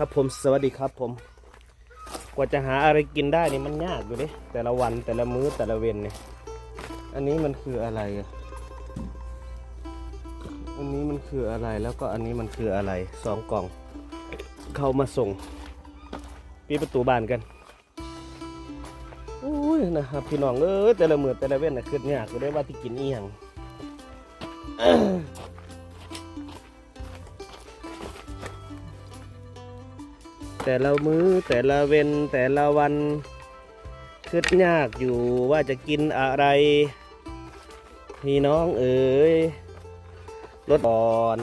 ครับผมสวัสดีครับผม กว่าจะหาอะไรกินได้นี่มันยากอยู่ดิแต่ละวันแต่ละมื้อแต่ละเวนเนี่ยอันนี้มันคืออะไรอันนี้มันคืออะไรแล้วก็อันนี้มันคืออะไรสองกล่อง เข้ามาส่งปีดประตูบ้านกันอุ้ยนะครับพี่น้องเอ้แต่ละมื้อแต่ละเว้นน่ะคือยากอยู่ได้ว่าที่กินอีหยัง แต่ละมื้อแต่ละเวนแต่ละวันคิดยากอยู่ว่าจะกินอะไร พี่น้องเอ๋ยรถอ่อน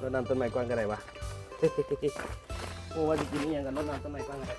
รถนำต้นไม้กว้างกันไหนวะโอ้ว่าจะกินนี่ยังกันรถนำต้นไม้กว้างกันไหน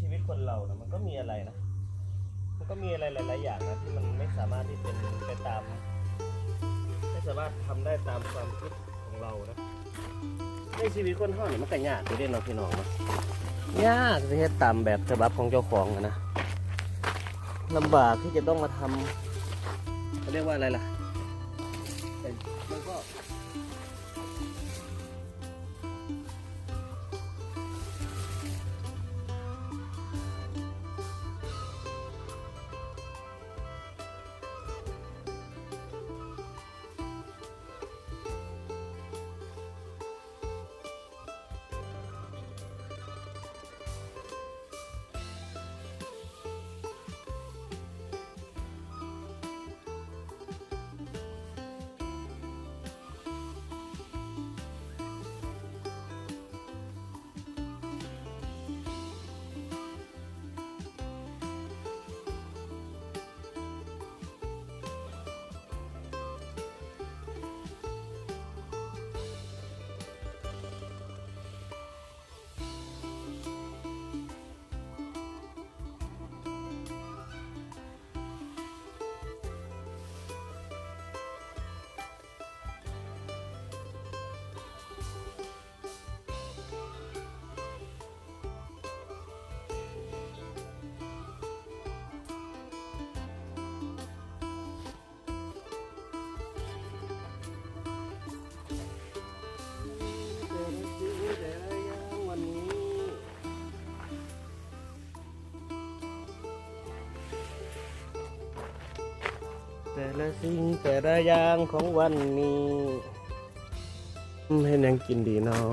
ชีวิตคนเรานะมันก็มีอะไรนะ มันก็มีอะไรหลาย ๆ อย่างนะที่มันไม่สามารถที่เป็นไปตาม ไม่สามารถทำได้ตามความคิดของเรานะในชีวิตคนเฮาเนี่ยมันก็ยากอยู่เด้เนาะพี่น้องเนาะยากที่เฮ็ดตามแบบฉบับของเจ้าของอะนะลำบากที่จะต้องมาทำเขาเรียกว่าอะไรล่ะมันก็ แต่ละสิ่งแต่ละอย่างของวันนี้ให้นางกินดีเนาะ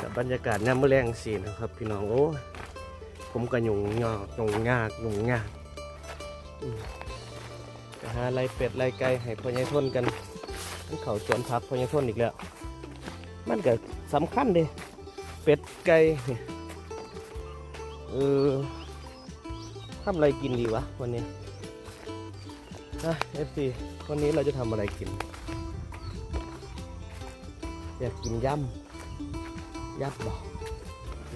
กับบรรยากาศน้ำมะแรงสีนะครับ พี่น้องโอ้ผมก็ยุ่งยากยุ่งยากยุ่งยากอืมไปหาไรเป็ดไรไก่ให้พ่อใหญ่ทนกันทั้งเขาสวนพักพ่อใหญ่ทนอีกแล้ว มันก็สำคัญเด้เป็ดไก่เออททำอะไรกินดีวะวันนี้ นะเอฟซีวันนี้เราจะทำอะไรกิน อยากกินยำยำบ่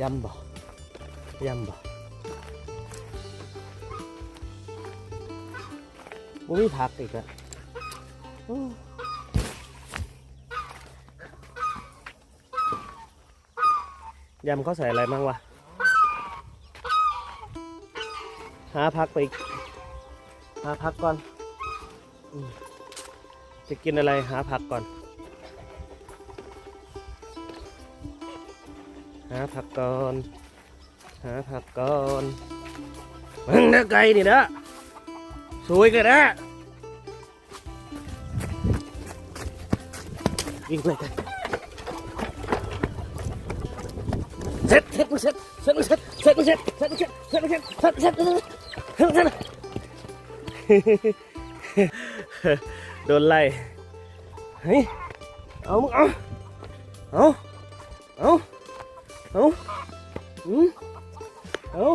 ยำบ่ยำบ่บ่มีผักอีกอะอู้ยำเขาใส่อะไรบ้างวะ หาพักไปอีกหาพักก่อน จะกินอะไรหาพักก่อน หาผักก่อน หาผักก่อนมึงนะไก่นี่นะสวยกันนะวิ่งไปกันเสร็จเสร็จมึงเสร็จเสร็จมึงเสร็จเสร็จมึงเสร็จเสร็จมึงเสร็จเสร็จมึงเสร็จเสร็จมึงเสร็จเสร็จ โดนไล่เฮ้ยเอาเอาเอาเอาเอาอืมเอา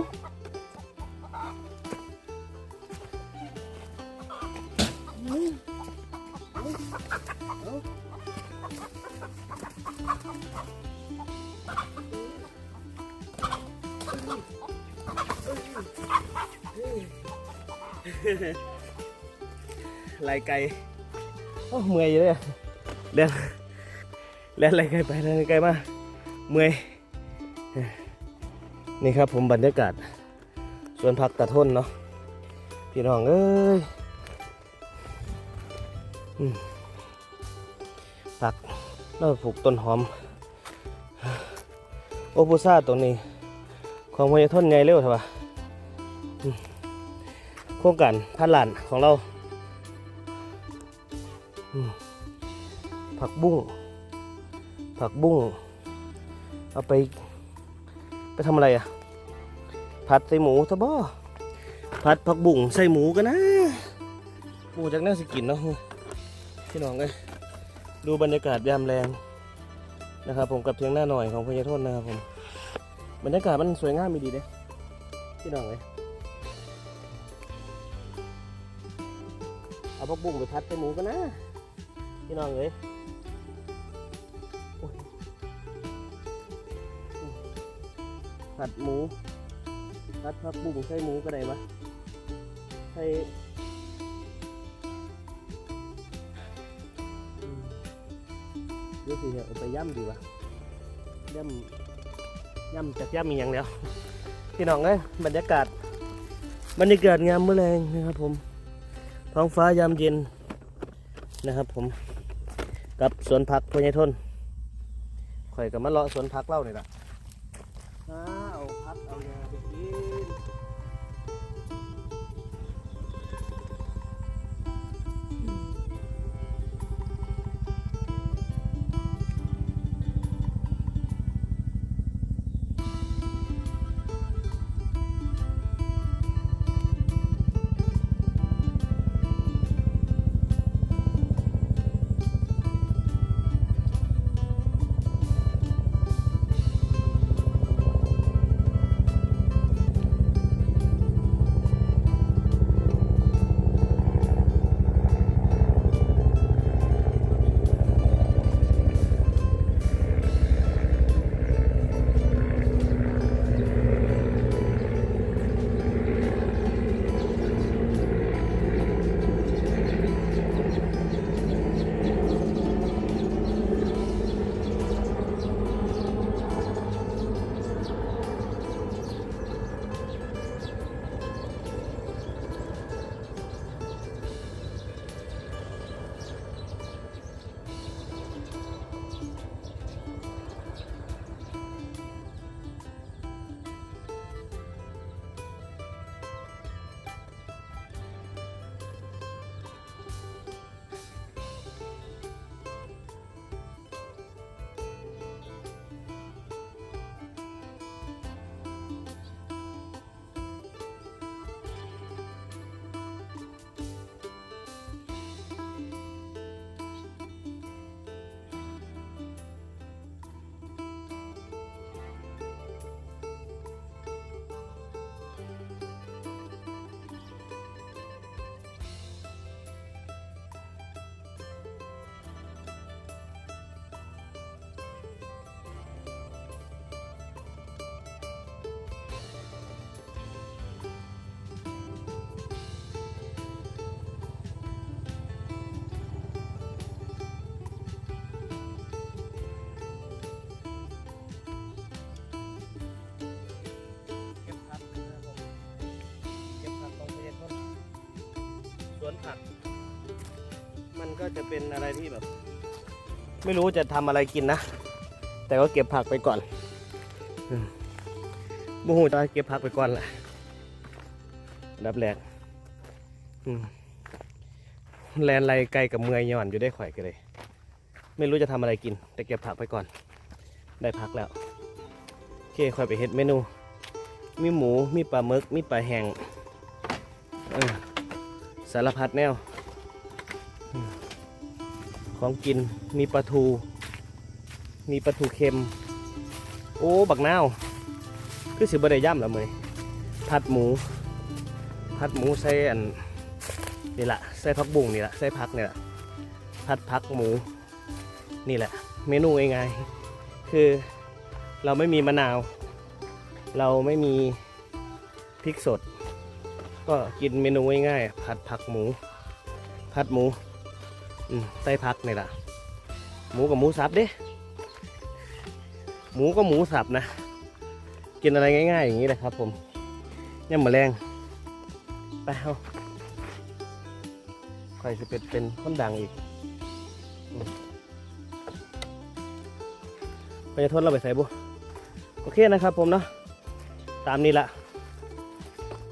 เฮ้ ลายไก่โอ้เมื่อยอยู่เลยเล่นเล่นลายไก่ไปเล่นลายไก่มาเมื่อยนี่ครับผมบรรยากาศสวนผักตะทนเนาะพี่น้องเอ้ยผักเราปลูกต้นหอม โอปูซ่าตรงนี้ ของพญาทนไงเร็วเถอะวะโครงการพันหลานของเรา ผักบุ้ง ผักบุ้ง เอาไป ไปทำอะไรอะ ผัดใส่หมูซะบ่ผัดผักบุ่งใส่หมูกันนะหมูจากน่าสกินเนาะพี่น้องเอ้ยดูบรรยากาศยามแรงนะครับผมกับเทียงหน้าหน่อยของพญาโทษนะครับผมบรรยากาศมันสวยงามมีดีเด้พี่น้องเอ้ยเอาผักบุ่งไปผัดใส่หมูกันนะ พี่น้องเอ้ยผัดหมูผัดผักบุ้งใส่หมูก็ได้ปะใส่เดี๋ยวสิเอาไปย่ำดีวะย่ำย่ำจากย่ำมีอย่างเดียวพี่น้องเอ้ยบรรยากาศบรรยากาศงามเมื่อแรงนะครับผมท้องฟ้ายามเย็นนะครับผม กับสวนผักพญายทนข่อยกับมาเลาะสวนผักเล่านี่อยละ วนผัก มันก็จะเป็นอะไรที่แบบ ไม่รู้จะทำอะไรกินนะ แต่ก็เก็บผักไปก่อนอมบูฮูตอนเก็บผักไปก่อนแหละอันดับแรกแลนไรไกลกับเมือยย่อนอยู่ได้ข่อยกันเลย ไม่รู้จะทำอะไรกิน แต่เก็บผักไปก่อน ได้พักแล้วโอเคค่อยไปเฮ็ดเมนู มีหมูมีปลาหมึกมีปลาแห้งเออ สารพัดแนว ของกินมีปลาทู มีปลาทูเค็ม โอ้ บักนาว คือสิบได้ย่ำแล้วมื้อผัดหมู ผัดหมูใส่อันนี่แหละใส่ผักบุ้งนี่แหละใส่ผักนี่แหละผัดผักหมู นี่แหละ เมนูง่ายๆคือเราไม่มีมะนาว เราไม่มีพริกสด ก็กินเมนูง่ายๆผัดผักหมู ผัดหมูอืมใส่ผักนี่แหละหมูกับหมูสับเด้หมูก็หมูสับนะ กินอะไรง่าย ๆ อย่างนี้แหละครับ ผมย่ำมะแรงไปเอาใครจะเป็นเป็นคนดังอีกไปจะทนเราไปใส่บุโอเคนะครับผมเนาะตามนี้ละ